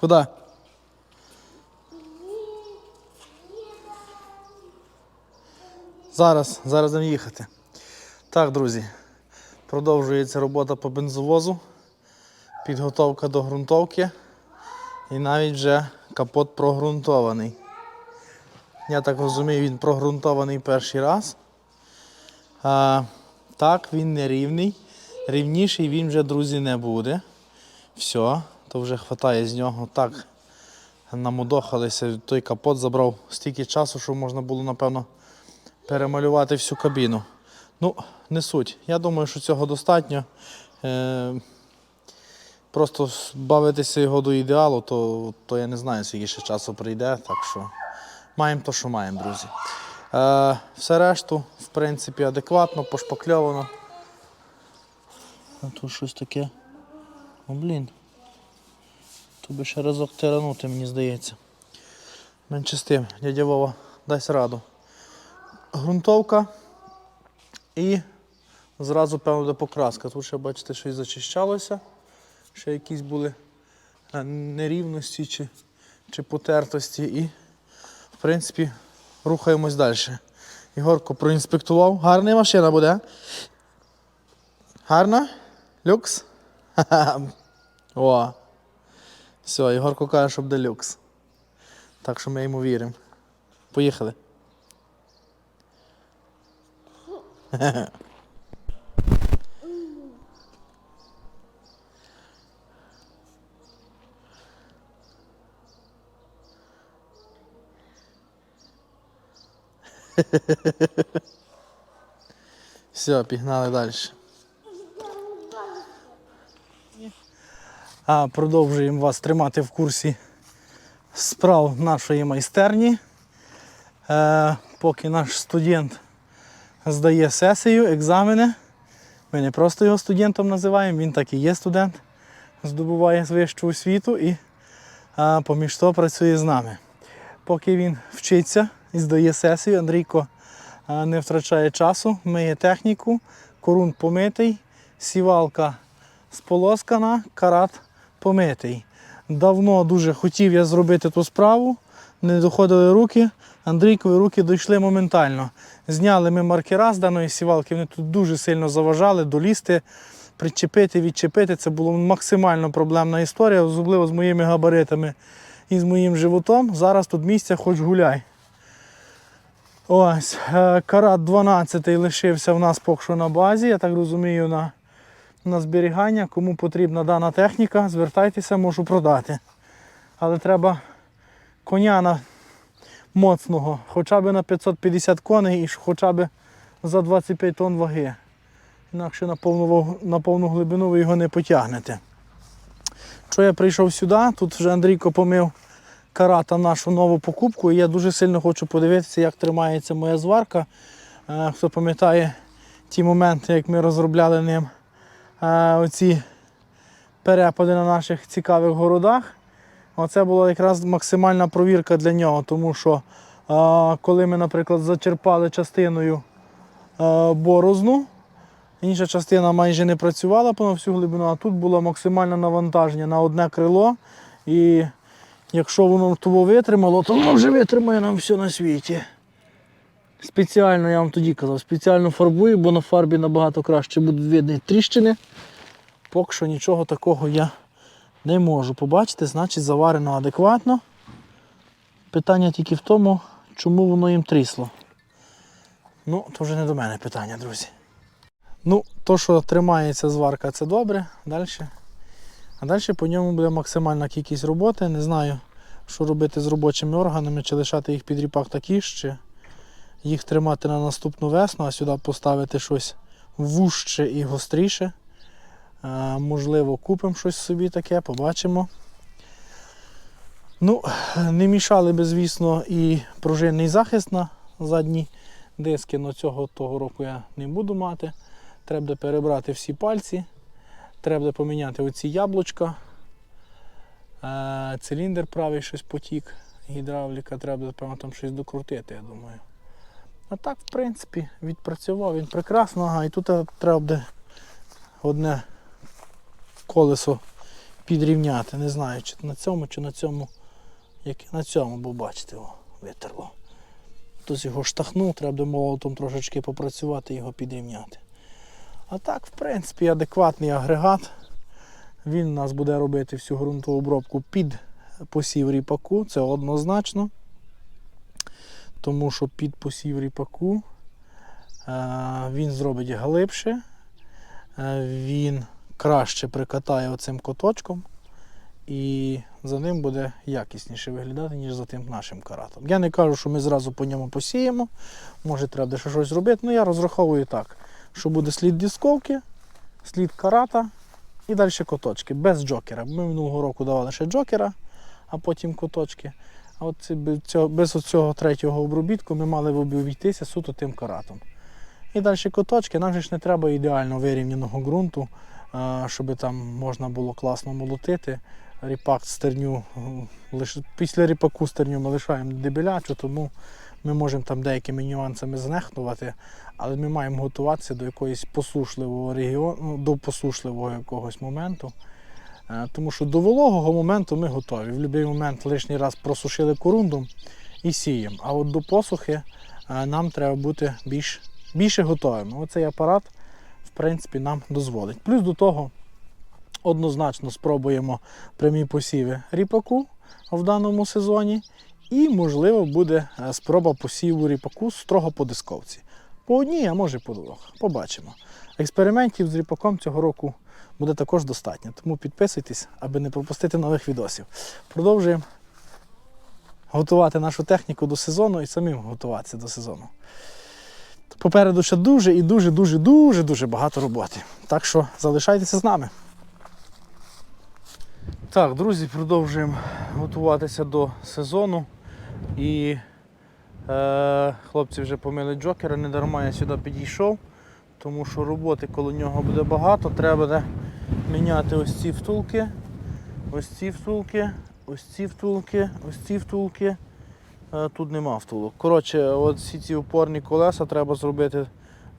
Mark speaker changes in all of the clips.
Speaker 1: Куди? Зараз, зараз будемо їхати. Так, друзі, продовжується робота по бензовозу, підготовка до ґрунтовки і навіть вже капот прогрунтований. Я так розумію, він прогрунтований перший раз. А, так, він не рівний. Рівніший він вже, друзі, не буде. Все, то вже хватає з нього. Так намудохалися. Той капот забрав стільки часу, що можна було, напевно, перемалювати всю кабіну. Ну, не суть. Я думаю, що цього достатньо. Е, просто бавитися його до ідеалу, то, то я не знаю, скільки ще часу прийде. Так що маємо то, що маємо, друзі. Е, все решту, в принципі, адекватно, пошпакльовано. А тут щось таке. О, блін. Тут ще разок тиранути, мені здається. Менше з тим, дядя Вова, дасть раду. Грунтовка і зразу, певно, буде покраска. Тут ще, бачите, щось зачищалося. Ще якісь були е, нерівності чи, чи потертості. І, в принципі, рухаємось далі. Ігорко проінспектував. Гарна машина буде. Гарна? Люкс? Ха-ха. О. Все, Ігорко каже, що буде люкс. Так що ми йому віримо. Поїхали. Все, пігнали далі. Продовжуємо вас тримати в курсі справ нашої майстерні. Е, поки наш студент здає сесію, екзамени. Ми не просто його студентом називаємо, він так і є студент, здобуває вищу освіту і поміж то працює з нами. Поки він вчиться і здає сесію, Андрійко не втрачає часу, миє техніку, корун помитий, сівалка сполоскана, карат помитий. Давно дуже хотів я зробити ту справу, не доходили руки. Андрійкові руки дійшли моментально. Зняли ми маркера з даної сівалки, вони тут дуже сильно заважали, долізти, причепити, відчепити. Це була максимально проблемна історія, особливо з моїми габаритами і з моїм животом. Зараз тут місця хоч гуляй. Ось, е, карат 12 лишився в нас поки що на базі, я так розумію, на, на зберігання. Кому потрібна дана техніка, звертайтеся, можу продати. Але треба коня на моцного, хоча б на 550 коней і хоча б за 25 тонн ваги. Інакше на повну, на повну глибину ви його не потягнете. Що я прийшов сюди, тут вже Андрійко помив карата нашу нову покупку. І я дуже сильно хочу подивитися, як тримається моя зварка. Е, Хто пам'ятає ті моменти, як ми розробляли ним оці перепади на наших цікавих городах. Оце була якраз максимальна провірка для нього, тому що коли ми, наприклад, зачерпали частиною борозну, інша частина майже не працювала по всю глибину, а тут було максимальне навантаження на одне крило. І якщо воно того витримало, то воно вже витримає нам все на світі. Спеціально, я вам тоді казав, спеціально фарбую, бо на фарбі набагато краще будуть видні тріщини. Поки що нічого такого я не можу побачити, значить заварено адекватно. Питання тільки в тому, чому воно їм трісло. Ну, то вже не до мене питання, друзі. Ну, то, що тримається зварка, це добре. Далі. А далі по ньому буде максимальна кількість роботи. Не знаю, що робити з робочими органами, чи лишати їх під ріпак такі чи їх тримати на наступну весну, а сюди поставити щось вужче і гостріше. Е, Можливо, купимо щось собі таке, побачимо. Ну, не мішали би, звісно, і пружинний захист на задні диски, але цього того року я не буду мати. Треба перебрати всі пальці. Треба поміняти оці яблучка. Е, Циліндр правий щось потік, гідравліка, треба буде, певно, там щось докрутити, я думаю. А так, в принципі, відпрацював він прекрасно. Ага, і тут е, треба буде одне колесо підрівняти. Не знаю, чи на цьому, чи на цьому. Як на цьому, бо бачите, о, витерло. Хтось його штахнув, треба буде молотом трошечки попрацювати і його підрівняти. А так, в принципі, адекватний агрегат. Він у нас буде робити всю ґрунтову обробку під посів ріпаку, це однозначно. Тому що під посів ріпаку е, він зробить глибше, е, він краще прикатає оцим коточком і за ним буде якісніше виглядати, ніж за тим нашим каратом. Я не кажу, що ми зразу по ньому посіємо, може треба ще щось зробити, але я розраховую так, що буде слід дисковки, слід карата і далі коточки, без джокера. Ми минулого року давали ще джокера, а потім коточки. А от без цього, третього обробітку ми мали б обійтися суто тим каратом. І далі коточки, нам же ж не треба ідеально вирівняного ґрунту, щоб там можна було класно молотити. Ріпак стерню, після ріпаку стерню ми лишаємо дебелячу, тому ми можемо там деякими нюансами знехнувати, але ми маємо готуватися до якогось посушливого регіону, до посушливого якогось моменту. Е, Тому що до вологого моменту ми готові. В будь-який момент лишній раз просушили корундум і сіємо. А от до посухи е, нам треба бути більш, більше готовими. Оцей апарат, в принципі, нам дозволить. Плюс до того, однозначно спробуємо прямі посіви ріпаку в даному сезоні. І, можливо, буде е, спроба посіву ріпаку строго по дисковці. По одній, а може по двох. Побачимо. Експериментів з ріпаком цього року буде також достатньо. Тому підписуйтесь, аби не пропустити нових відосів. Продовжуємо готувати нашу техніку до сезону і самим готуватися до сезону. Попереду ще дуже і дуже, дуже, дуже, дуже багато роботи. Так що залишайтеся з нами. Так, друзі, продовжуємо готуватися до сезону. І е, хлопці вже помили джокера, не дарма я сюди підійшов, тому що роботи коло нього буде багато. Треба буде міняти ось ці втулки, ось ці втулки, ось ці втулки, ось ці втулки. Е, тут нема втулок. Коротше, от ці опорні колеса треба зробити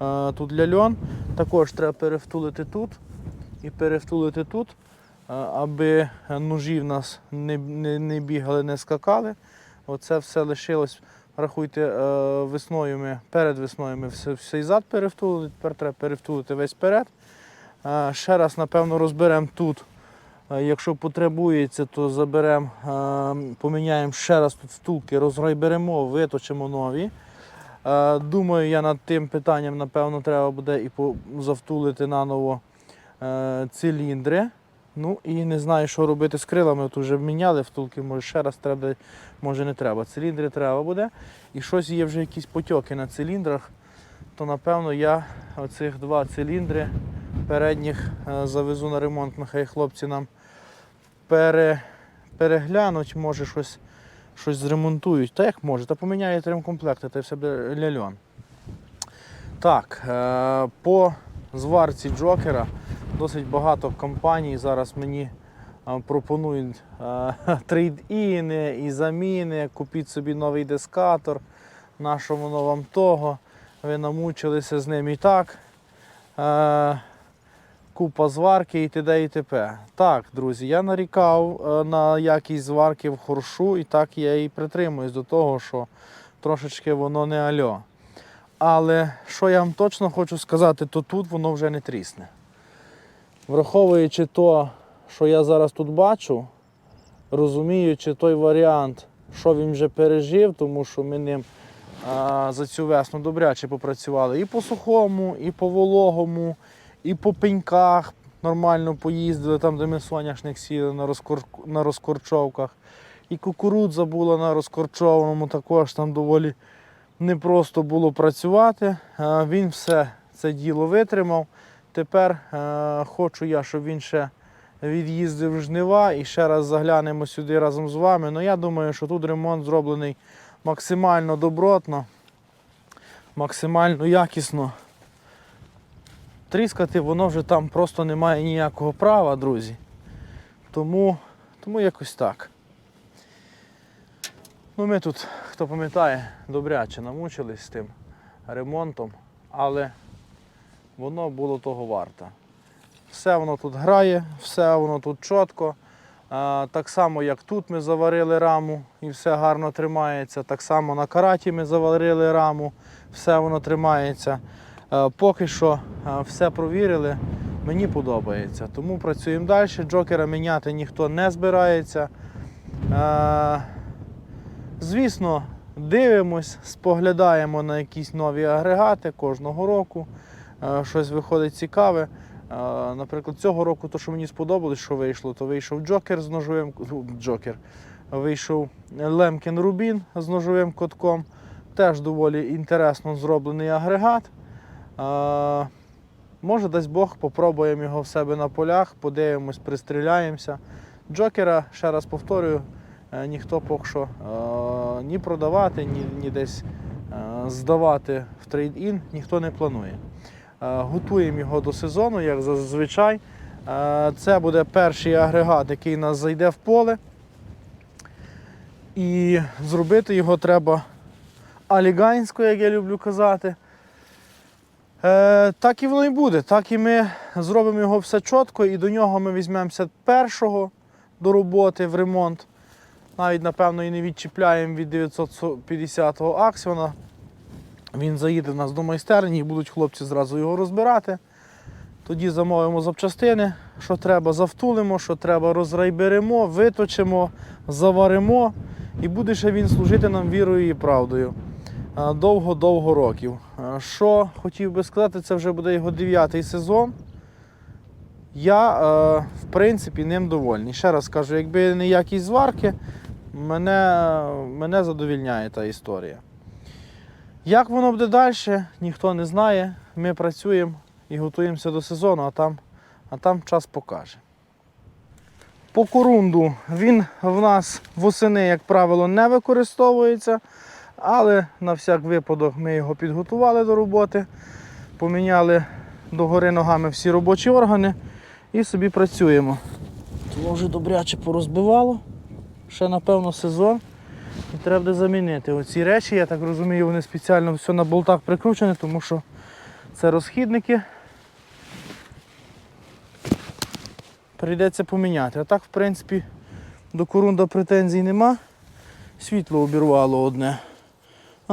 Speaker 1: е, тут ляльон. Також треба перевтулити тут і перевтулити тут, е, аби ножі в нас не, не, не бігали, не скакали. Оце все лишилось. Рахуйте, весною ми, перед весною ми все, всей зад перевтулили, тепер треба перевтулити весь перед. Ще раз, напевно, розберемо тут. Якщо потребується, то заберемо, поміняємо ще раз тут втулки, розграйберемо, виточимо нові. Думаю, я над тим питанням, напевно, треба буде і завтулити наново е, циліндри. Ну і не знаю, що робити з крилами. От вже міняли втулки, може ще раз треба, може не треба. Циліндри треба буде. І щось є вже якісь потьоки на циліндрах, то напевно я оцих два циліндри передніх е, завезу на ремонт. Нехай хлопці нам пере, переглянуть, може щось, щось зремонтують. Та як може, та поміняють ремкомплекти, та все буде ляльон. Так, е, по зварці Джокера досить багато компаній зараз мені е, пропонують трейд-іни і заміни, купіть собі новий дискатор, нашому воно вам того. Ви намучилися з ним і так. Купа зварки і т.д. і т.п. Так, друзі, я нарікав е, на якість зварки в хоршу, і так я і притримуюсь до того, що трошечки воно не альо. Але що я вам точно хочу сказати, то тут воно вже не трісне. Враховуючи то, що я зараз тут бачу, розуміючи той варіант, що він вже пережив, тому що ми ним а, за цю весну добряче попрацювали і по сухому, і по вологому, і по пеньках нормально поїздили, там, де ми соняшник сіли на, розкор... на розкорчовках. І кукурудза була на розкорчованому, також там доволі непросто було працювати. Він все це діло витримав. Тепер е, хочу я, щоб він ще від'їздив жнива і ще раз заглянемо сюди разом з вами. Ну я думаю, що тут ремонт зроблений максимально добротно, максимально якісно. Тріскати воно вже там просто не має ніякого права, друзі. Тому, тому якось так. Ну, ми тут, хто пам'ятає, добряче намучились з тим ремонтом, але воно було того варто. все воно тут грає, все воно тут чітко. Так само, як тут ми заварили раму і все гарно тримається. Так само на караті ми заварили раму, все воно тримається. Е, Поки що е, все провірили, мені подобається. Тому працюємо далі. Джокера міняти ніхто не збирається. Е, Звісно, дивимось, споглядаємо на якісь нові агрегати кожного року. Щось виходить цікаве. Наприклад, цього року, то, що мені сподобалось, що вийшло, то вийшов Джокер з ножовим ну, Джокер. Вийшов Лемкін Рубін з ножовим котком. Теж доволі інтересно зроблений агрегат. Е, Може, дасть Бог, попробуємо його в себе на полях, подивимось, пристріляємося. Джокера, ще раз повторюю, е, ніхто поки що е, ні продавати, ні, ні десь е, здавати в трейд-ін ніхто не планує. Е, Готуємо його до сезону, як зазвичай. Е, Це буде перший агрегат, який нас зайде в поле. І зробити його треба алігансько, як я люблю казати. Е, так і воно і буде. Так і ми зробимо його все чітко, і до нього ми візьмемося першого до роботи в ремонт. Навіть, напевно, і не відчіпляємо від 950-го аксіона. Він заїде в нас до майстерні і будуть хлопці зразу його розбирати. Тоді замовимо запчастини, що треба, завтулимо, що треба, розрайберемо, виточимо, заваримо, і буде ще він служити нам вірою і правдою довго-довго років. Що хотів би сказати, це вже буде його дев'ятий сезон. Я, е, в принципі, ним довольний. Ще раз кажу, якби не якість зварки, мене, мене задовільняє та історія. Як воно буде далі, ніхто не знає. Ми працюємо і готуємося до сезону, а там, а там час покаже. По корунду він в нас восени, як правило, не використовується, але на всяк випадок ми його підготували до роботи, поміняли догори ногами всі робочі органи і собі працюємо. Воно вже добряче порозбивало. Ще, напевно, сезон. І треба буде замінити. Оці речі, я так розумію, вони спеціально все на болтах прикручені, тому що це розхідники. Прийдеться поміняти. А так, в принципі, до корунда претензій нема. Світло обірвало одне.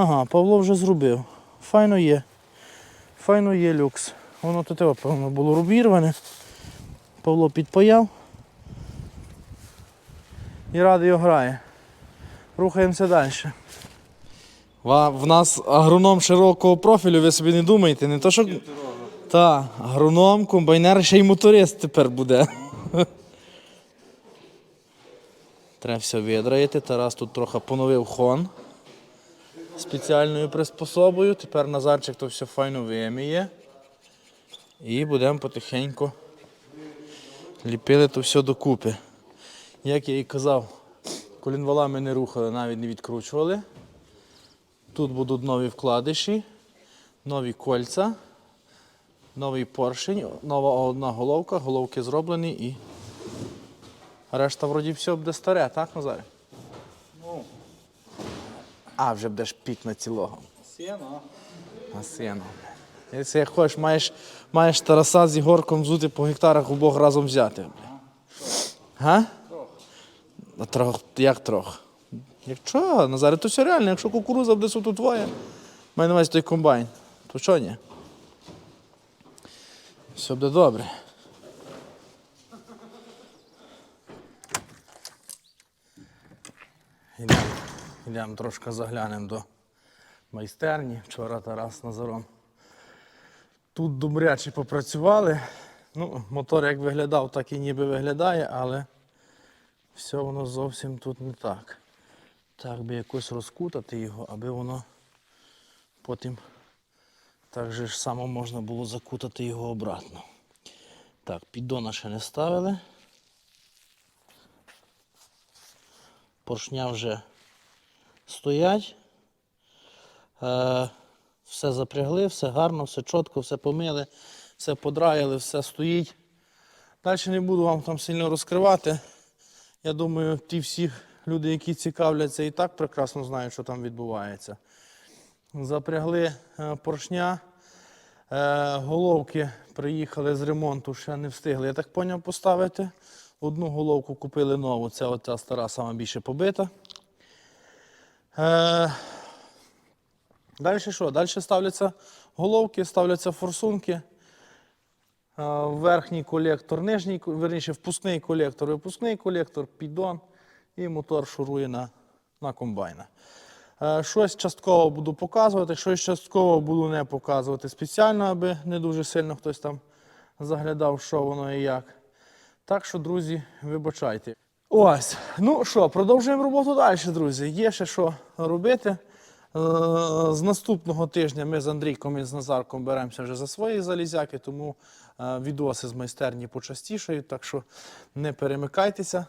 Speaker 1: Ага, Павло вже зробив. Файно є. Файно є люкс. Воно тут, певно, було обірване. Павло підпаяв. І радіо грає. Рухаємося далі. В нас агроном широкого профілю, ви собі не думаєте, не то що. Так, агроном, комбайнер, ще й моторист тепер буде. Треба все видраїти. Тарас тут трохи поновив хон спеціальною приспособою. Тепер Назарчик то все файно виміє. І будемо потихеньку ліпили то все докупи. Як я і казав, колінвала ми не рухали, навіть не відкручували. Тут будуть нові вкладиші, нові кольця, новий поршень, нова одна головка, головки зроблені і решта вроді все буде старе, так, Назар? А, вже будеш пік на цілого.
Speaker 2: сіно.
Speaker 1: На сіно. Якщо як хочеш, маєш, маєш Тараса з Ігорком взути по гектарах обох разом взяти. Га? А Трох, як трох? Якщо, Назаре, то все реально, якщо кукуруза буде суто твоя, має на увазі той комбайн, то що ні? Все буде добре. Йдемо, йдемо трошки заглянемо до майстерні. Вчора Тарас Назаром. Тут добряче попрацювали. Ну, мотор як виглядав, так і ніби виглядає, але все воно зовсім тут не так. Так би якось розкутати його, аби воно потім так же ж само можна було закутати його обратно. Так, піддона ще не ставили. Поршня вже стоять. Е, все запрягли, все гарно, все чітко, все помили, все подраїли, все стоїть. Далі не буду вам там сильно розкривати. Я думаю, ті всі люди, які цікавляться, і так прекрасно знають, що там відбувається. Запрягли е, поршня. Е, головки приїхали з ремонту, ще не встигли, я так поняв, поставити. Одну головку купили нову, це оця стара, сама більше побита. Е, Далі що? Далі ставляться головки, ставляться форсунки. Е, Верхній колектор, нижній, верніше, впускний колектор, випускний колектор, піддон і мотор шурує на, на комбайна. Е, Щось частково буду показувати, щось частково буду не показувати спеціально, аби не дуже сильно хтось там заглядав, що воно і як. Так що, друзі, вибачайте. Ось. Ну що, продовжуємо роботу далі, друзі. Є ще що робити. Е, З наступного тижня ми з Андрійком і з Назарком беремося вже за свої залізяки, тому е, відоси з майстерні почастішають. Так що не перемикайтеся,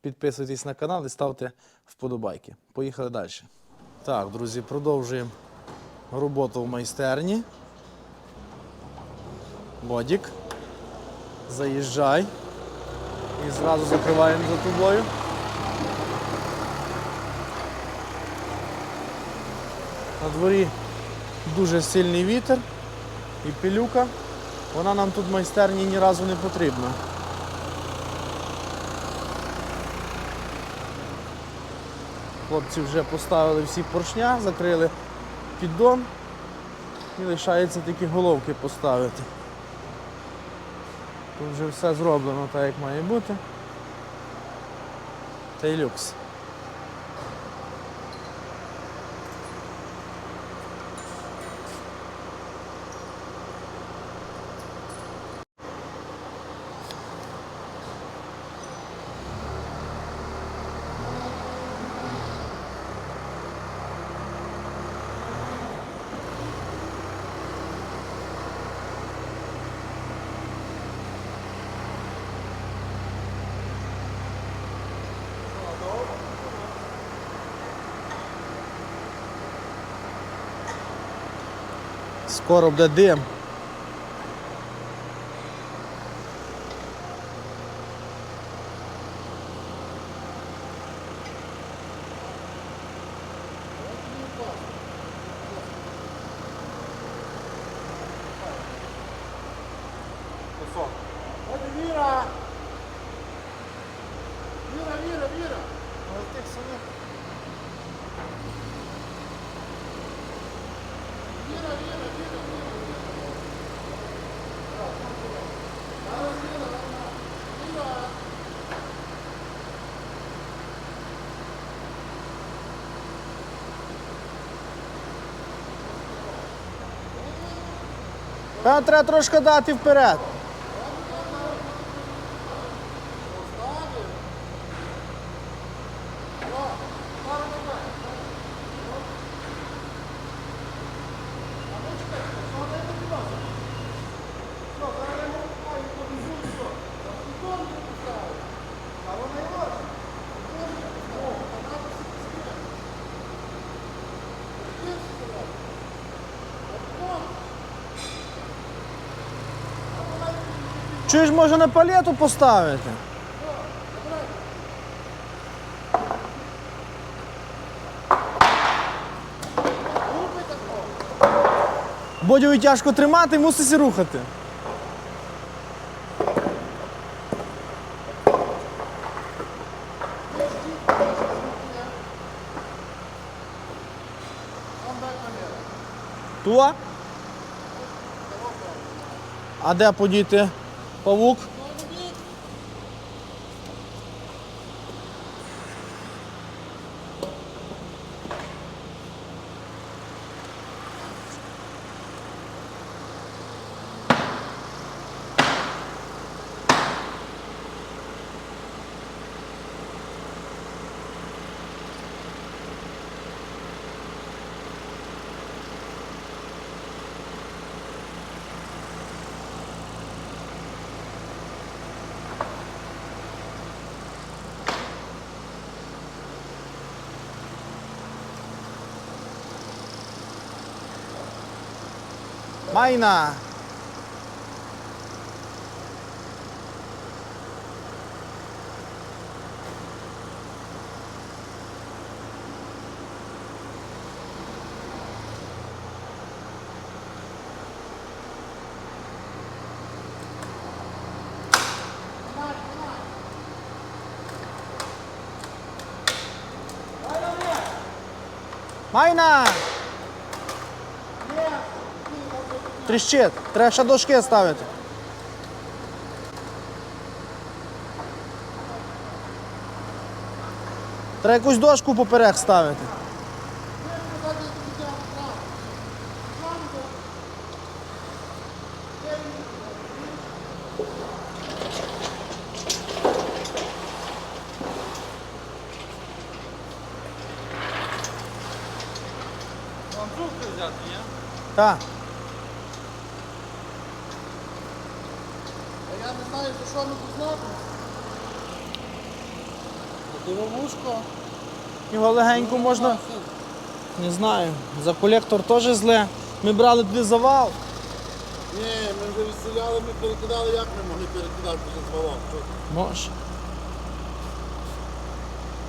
Speaker 1: підписуйтесь на канал і ставте вподобайки. Поїхали далі. Так, друзі, продовжуємо роботу в майстерні. Бодік. Заїжджай. І зразу закриваємо за тобою. На дворі дуже сильний вітер і пилюка. Вона нам тут майстерні ні разу не потрібна. Хлопці вже поставили всі поршня, закрили піддон і лишається тільки головки поставити. Тут вже все зроблено так, як має бути. Та й люкс. Скоро буде дим. Треба трошки дати вперед. Чуєш, може на палету поставити? Бодю тяжко тримати, мусиш рухати. Туа? А де подіти павук? マイナー。マイナー。Тріщить. Треба ще дошки ставити. Треба якусь дошку поперек ставити. Так.
Speaker 2: Я не знаю, за що ми тут знати. Дивовушко.
Speaker 1: Його легенько можна. Не знаю. За колектор теж зле. Ми брали туди завал.
Speaker 2: Ні, ми вже відстріляли, ми перекидали, як ми могли перекидати вже з валом? Що ти?
Speaker 1: Може.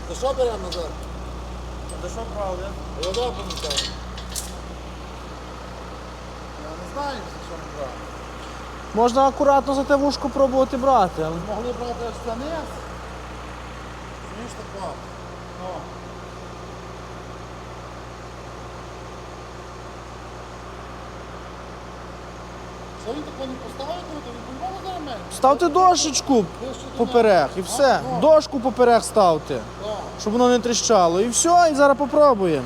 Speaker 2: За що беремо назад?
Speaker 3: Та що правда?
Speaker 2: Вода помітає. Я не знаю, за що ми брали.
Speaker 1: Можна акуратно за те вушко пробувати брати, але.
Speaker 2: Могли брати аж за низ. Так Ну. Що він такого не поставив, то він по-любому зараз мене.
Speaker 1: Ставте дошечку поперек і все. Дошку поперек ставте, щоб воно не тріщало. І все, і зараз попробуємо.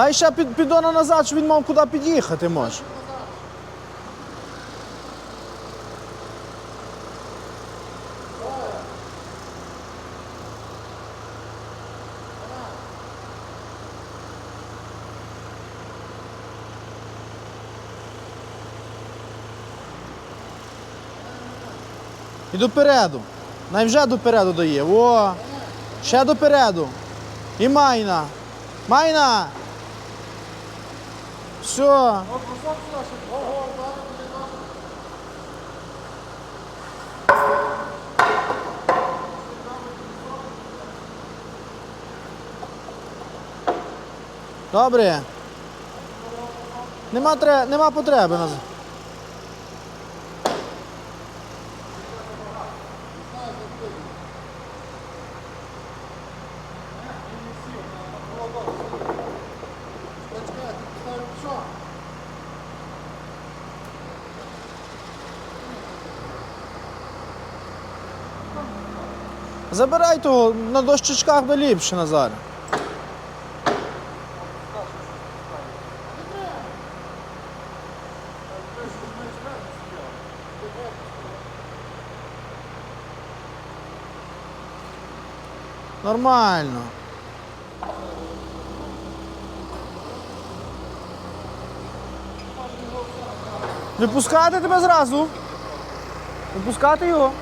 Speaker 1: Дай ще під, піддона назад, щоб він мав куди під'їхати може. І допереду. Най вже допереду дає. О! Ще допереду. І майна. Майна! Все. Добре. Нема, тре... Нема потреби. Забирай того на дощечках би ліпше Назар. Нормально. Випускати тебе зразу? Випускати його?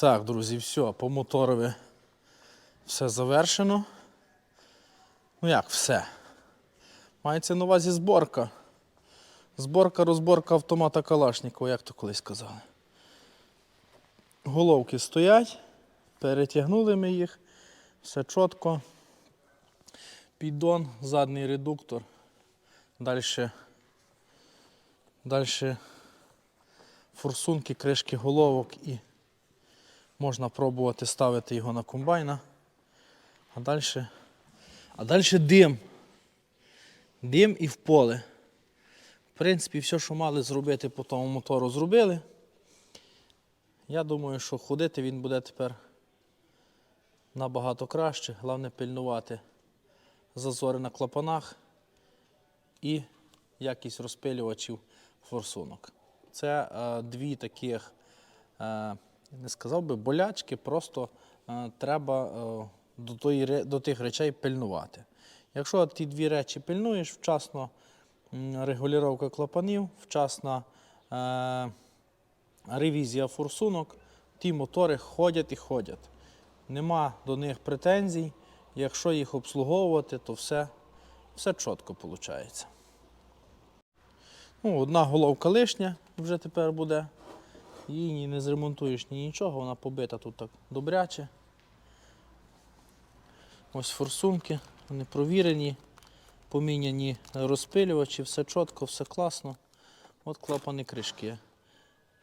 Speaker 1: Так, друзі, все, по моторові все завершено. Ну як все? Мається на увазі зборка. Зборка, розборка автомата Калашникова, як то колись казали. Головки стоять, перетягнули ми їх, все чітко. Піддон, задній редуктор. Далі, далі форсунки, кришки головок і можна пробувати ставити його на комбайна. А далі, а далі дим. Дим і в поле. В принципі, все, що мали зробити по тому мотору, зробили. Я думаю, що ходити він буде тепер набагато краще. Головне пильнувати зазори на клапанах і якість розпилювачів форсунок. Це е, дві таких, е, не сказав би, болячки, просто е, треба е, до, тої, до тих речей пильнувати. Якщо ті дві речі пильнуєш, вчасно регулювання клапанів, вчасна е, ревізія форсунок, ті мотори ходять і ходять. Нема до них претензій. Якщо їх обслуговувати, то все, все чітко виходить. Ну, одна головка лишня вже тепер буде. Її не зремонтуєш ні нічого, вона побита тут так добряче. Ось форсунки, вони провірені, поміняні розпилювачі, все чітко, все класно. От клапани кришки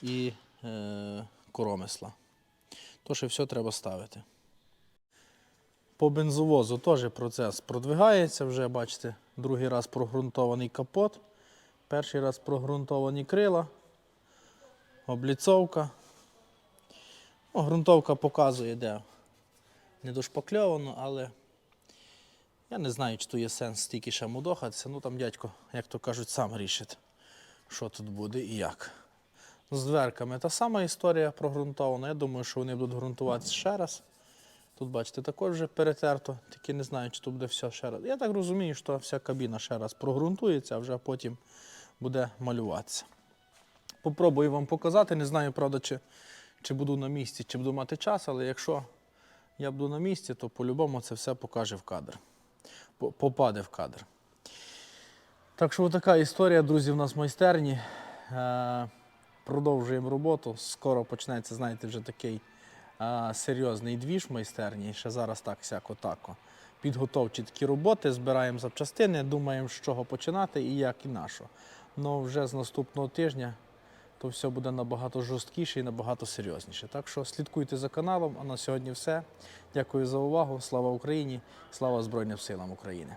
Speaker 1: і е, коромисла. То ще все треба ставити. По бензовозу теж процес продвигається, вже бачите, другий раз прогрунтований капот, перший раз прогрунтовані крила, обліцовка. Ну, грунтовка показує, де недошпакльовано, але я не знаю, чи то є сенс стільки ще мудохатися. Ну там дядько, як то кажуть, сам рішить, що тут буде і як. З дверками та сама історія прогрунтована. Я думаю, що вони будуть ґрунтуватися ще раз. Тут, бачите, також вже перетерто, тільки не знаю, чи тут буде все ще раз. Я так розумію, що вся кабіна ще раз прогрунтується, а вже потім буде малюватися. Попробую вам показати. Не знаю, правда, чи, чи буду на місці, чи буду мати час, але якщо я буду на місці, то по-любому це все покаже в кадр. Попаде в кадр. Так що така історія, друзі, в нас в майстерні. Е, Продовжуємо роботу. Скоро почнеться, знаєте, вже такий е, серйозний двіж в майстерні. Ще зараз так сяко тако. Підготовчі такі роботи, збираємо запчастини, думаємо, з чого починати і як і на що. Ну вже з наступного тижня то все буде набагато жорсткіше і набагато серйозніше. Так що слідкуйте за каналом. А на сьогодні все. Дякую за увагу. Слава Україні! Слава Збройним силам України!